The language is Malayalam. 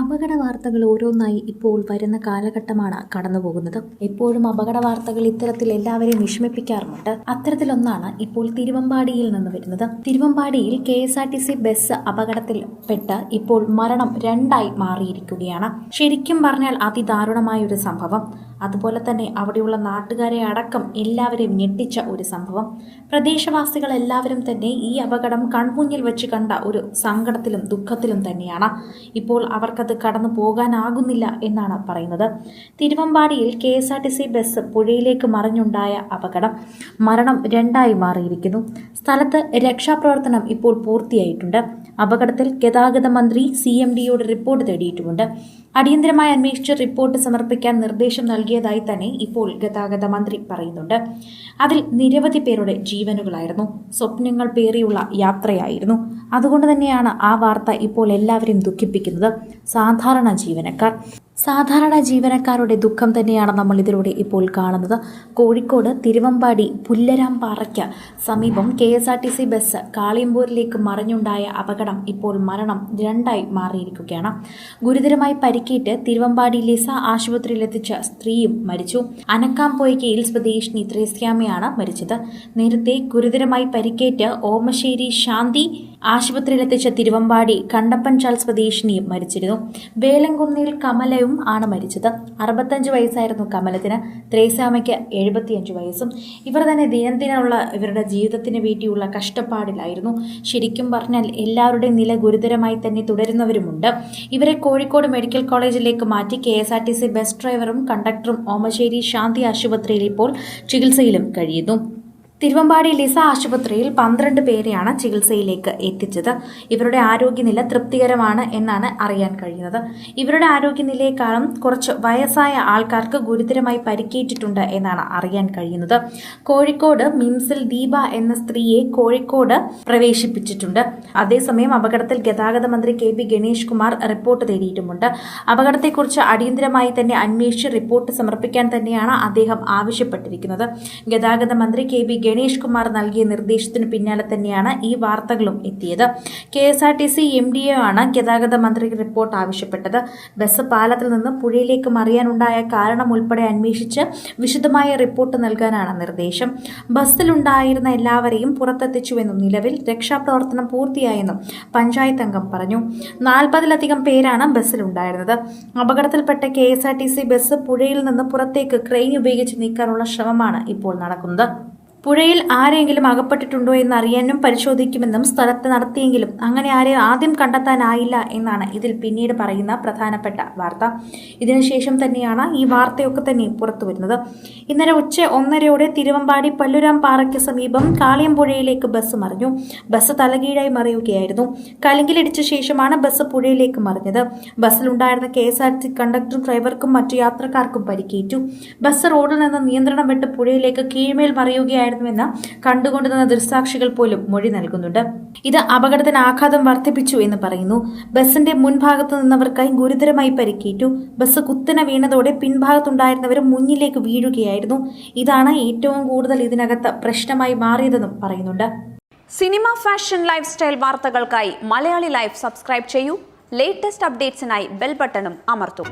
അപകട വാർത്തകൾ ഓരോന്നായി ഇപ്പോൾ വരുന്ന കാലഘട്ടമാണ് കടന്നുപോകുന്നത്. എപ്പോഴും അപകട വാർത്തകൾ ഇത്തരത്തിൽ എല്ലാവരെയും വിഷമിപ്പിക്കാറുമുണ്ട്. അത്തരത്തിലൊന്നാണ് ഇപ്പോൾ തിരുവമ്പാടിയിൽ നിന്ന് വരുന്നത്. തിരുവമ്പാടിയിൽ K S R T C bus അപകടത്തിൽപ്പെട്ട് ഇപ്പോൾ മരണം രണ്ടായി മാറിയിരിക്കുകയാണ്. ശരിക്കും പറഞ്ഞാൽ അതിദാരുണമായ ഒരു സംഭവം. അതുപോലെ തന്നെ അവിടെയുള്ള നാട്ടുകാരെ അടക്കം എല്ലാവരെയും ഞെട്ടിച്ച ഒരു സംഭവം. പ്രദേശവാസികൾ എല്ലാവരും തന്നെ ഈ അപകടം കൺമുന്നിൽ വെച്ച് കണ്ട ഒരു സങ്കടത്തിലും ദുഃഖത്തിലും തന്നെയാണ്. ഇപ്പോൾ അവർക്കത് കടന്നു പോകാനാകുന്നില്ല എന്നാണ് പറയുന്നത്. തിരുവമ്പാടിയിൽ K S R T C bus പുഴയിലേക്ക് മറിഞ്ഞുണ്ടായ അപകടം മരണം രണ്ടായി മാറിയിരിക്കുന്നു. സ്ഥലത്ത് രക്ഷാപ്രവർത്തനം ഇപ്പോൾ പൂർത്തിയായിട്ടുണ്ട്. അപകടത്തിൽ ഗതാഗത മന്ത്രി സി എം ഡിയോട് റിപ്പോർട്ട് തേടിയിട്ടുമുണ്ട്. അടിയന്തരമായി അന്വേഷിച്ച് റിപ്പോർട്ട് സമർപ്പിക്കാൻ നിർദ്ദേശം നൽകിയതായി തന്നെ ഇപ്പോൾ ഗതാഗത മന്ത്രി പറയുന്നുണ്ട്. അതിൽ നിരവധി പേരുടെ ജീവനുകളായിരുന്നു. സ്വപ്നങ്ങൾ പേറിയുള്ള യാത്രയായിരുന്നു. അതുകൊണ്ട് തന്നെയാണ് ആ വാർത്ത ഇപ്പോൾ എല്ലാവരെയും ദുഃഖിപ്പിക്കുന്നത്. സാധാരണ ജീവനക്കാർ. സാധാരണ ജീവനക്കാരുടെ ദുഃഖം തന്നെയാണ് നമ്മൾ ഇതിലൂടെ ഇപ്പോൾ കാണുന്നത്. കോഴിക്കോട് തിരുവമ്പാടി പുല്ലരാമ്പാറയ്ക്ക് സമീപം K S R T C bus കാളിയമ്പൂരിലേക്ക് മറിഞ്ഞുണ്ടായ അപകടം ഇപ്പോൾ മരണം രണ്ടായി മാറിയിരിക്കുകയാണ്. ഗുരുതരമായി പരിക്കേറ്റ് തിരുവമ്പാടി ലിസ ആശുപത്രിയിലെത്തിച്ച സ്ത്രീയും മരിച്ചു. അനക്കാംപോയ്ക്കയിൽ സ്വദേശിനി ത്രേസ്യാമയാണ് മരിച്ചത്. നേരത്തെ ഗുരുതരമായി പരിക്കേറ്റ് ഓമശ്ശേരി ശാന്തി ആശുപത്രിയിലെത്തിച്ച തിരുവമ്പാടി കണ്ടപ്പൻ ചാൾ സ്വദേശിനിയും മരിച്ചിരുന്നു. വേലങ്കുന്നിൽ കമലയും ആണ് മരിച്ചത്. അറുപത്തഞ്ച് വയസ്സായിരുന്നു കമലത്തിന്. ത്രേസാമയ്ക്ക് എഴുപത്തിയഞ്ച് വയസ്സും. ഇവർ തന്നെ ദിനംദിനമുള്ള ഇവരുടെ ജീവിതത്തിന് വേണ്ടിയുള്ള കഷ്ടപ്പാടിലായിരുന്നു. ശരിക്കും പറഞ്ഞാൽ എല്ലാവരുടെയും നില ഗുരുതരമായി തന്നെ തുടരുന്നവരുമുണ്ട്. ഇവരെ കോഴിക്കോട് മെഡിക്കൽ കോളേജിലേക്ക് മാറ്റി K S R T C bus ഡ്രൈവറും കണ്ടക്ടറും ഓമശ്ശേരി ശാന്തി ആശുപത്രിയിൽ ഇപ്പോൾ ചികിത്സയിലും കഴിയുന്നു. തിരുവമ്പാടി ലിസ ആശുപത്രിയിൽ പന്ത്രണ്ട് പേരെയാണ് ചികിത്സയിലേക്ക് എത്തിച്ചത്. ഇവരുടെ ആരോഗ്യനില തൃപ്തികരമാണ് എന്നാണ് അറിയാൻ കഴിയുന്നത്. ഇവരുടെ ആരോഗ്യനിലയെക്കാളും കുറച്ച് വയസ്സായ ആൾക്കാർക്ക് ഗുരുതരമായി പരിക്കേറ്റിട്ടുണ്ട് എന്നാണ് അറിയാൻ കഴിയുന്നത്. കോഴിക്കോട് മിംസിൽ ദീപ എന്ന സ്ത്രീയെ കോഴിക്കോട് പ്രവേശിപ്പിച്ചിട്ടുണ്ട്. അതേസമയം അപകടത്തിൽ ഗതാഗത മന്ത്രി K P Ganesh Kumar report തേടിയിട്ടുമുണ്ട്. അപകടത്തെക്കുറിച്ച് അടിയന്തരമായി തന്നെ അന്വേഷിച്ച് റിപ്പോർട്ട് സമർപ്പിക്കാൻ തന്നെയാണ് അദ്ദേഹം ആവശ്യപ്പെട്ടിരിക്കുന്നത്. ഗതാഗത മന്ത്രി കെ പി ഗണേഷ് കുമാർ നൽകിയ നിർദ്ദേശത്തിന് പിന്നാലെ തന്നെയാണ് ഈ വാർത്തകളും എത്തിയത്. K S R T C M D A ആണ് ഗതാഗത മന്ത്രിക്ക് റിപ്പോർട്ട് ആവശ്യപ്പെട്ടത്. ബസ് പാലത്തിൽ നിന്ന് പുഴയിലേക്ക് മറിയാനുണ്ടായ കാരണം ഉൾപ്പെടെ അന്വേഷിച്ച് വിശദമായ റിപ്പോർട്ട് നൽകാനാണ് നിർദ്ദേശം. ബസ്സിലുണ്ടായിരുന്ന എല്ലാവരെയും പുറത്തെത്തിച്ചുവെന്നും നിലവിൽ രക്ഷാപ്രവർത്തനം പൂർത്തിയായെന്നും പഞ്ചായത്ത് അംഗം പറഞ്ഞു. നാൽപ്പതിലധികം പേരാണ് ബസ്സിലുണ്ടായിരുന്നത്. അപകടത്തിൽപ്പെട്ട K S R T C bus പുഴയിൽ നിന്ന് പുറത്തേക്ക് ക്രെയിൻ ഉപയോഗിച്ച് നീക്കാനുള്ള ശ്രമമാണ് ഇപ്പോൾ നടക്കുന്നത്. പുഴയിൽ ആരെങ്കിലും അകപ്പെട്ടിട്ടുണ്ടോ എന്ന് അറിയാനും പരിശോധിക്കുമെന്നും സ്ഥലത്ത് നടത്തിയെങ്കിലും അങ്ങനെ ആരെയും ആദ്യം കണ്ടെത്താനായില്ല എന്നാണ് ഇതിൽ പിന്നീട് പറയുന്ന പ്രധാനപ്പെട്ട വാർത്ത. ഇതിനുശേഷം തന്നെയാണ് ഈ വാർത്തയൊക്കെ തന്നെ പുറത്തു വരുന്നത്. ഇന്നലെ ഉച്ച ഒന്നരയോടെ തിരുവമ്പാടി പല്ലുരാം പാറയ്ക്ക് സമീപം കാളിയമ്പുഴയിലേക്ക് ബസ് മറിഞ്ഞു. ബസ് തലകീഴായി മറിയുകയായിരുന്നു. കലിങ്കിലിടിച്ച ശേഷമാണ് ബസ് പുഴയിലേക്ക് മറിഞ്ഞത്. ബസ്സിലുണ്ടായിരുന്ന കെ എസ് ആർ കണ്ടക്ടറും ഡ്രൈവർക്കും മറ്റു യാത്രക്കാർക്കും പരിക്കേറ്റു. ബസ് റോഡിൽ നിന്ന് നിയന്ത്രണം വിട്ട് പുഴയിലേക്ക് കീഴ്മേൽ മറിയുകയായിരുന്നുവെന്ന് കണ്ടുകൊണ്ടുനിന്ന ദൃസാക്ഷികൾ പോലും മൊഴി നൽകുന്നുണ്ട്. ഇത് അപകടത്തിന് ആഘാതം വർദ്ധിപ്പിച്ചു എന്ന് പറയുന്നു. ബസിന്റെ മുൻഭാഗത്ത് നിന്നവർക്കായി ഗുരുതരമായി പരിക്കേറ്റു. ബസ് കുത്തനെ വീണതോടെ പിൻഭാഗത്തുണ്ടായിരുന്നവരും മുന്നിലേക്ക് വീഴുകയായിരുന്നു. ഇതാണ് ഏറ്റവും കൂടുതൽ ഇതിനകത്ത് പ്രശ്നമായി മാറിയതെന്നും പറയുന്നുണ്ട്. സിനിമ ഫാഷൻ ലൈഫ് സ്റ്റൈൽ വാർത്തകൾക്കായി മലയാളി ലൈഫ് സബ്സ്ക്രൈബ് ചെയ്യൂ. ലേറ്റസ്റ്റ് അപ്ഡേറ്റ്സിനായി ബെൽ ബട്ടണും അമർത്തും.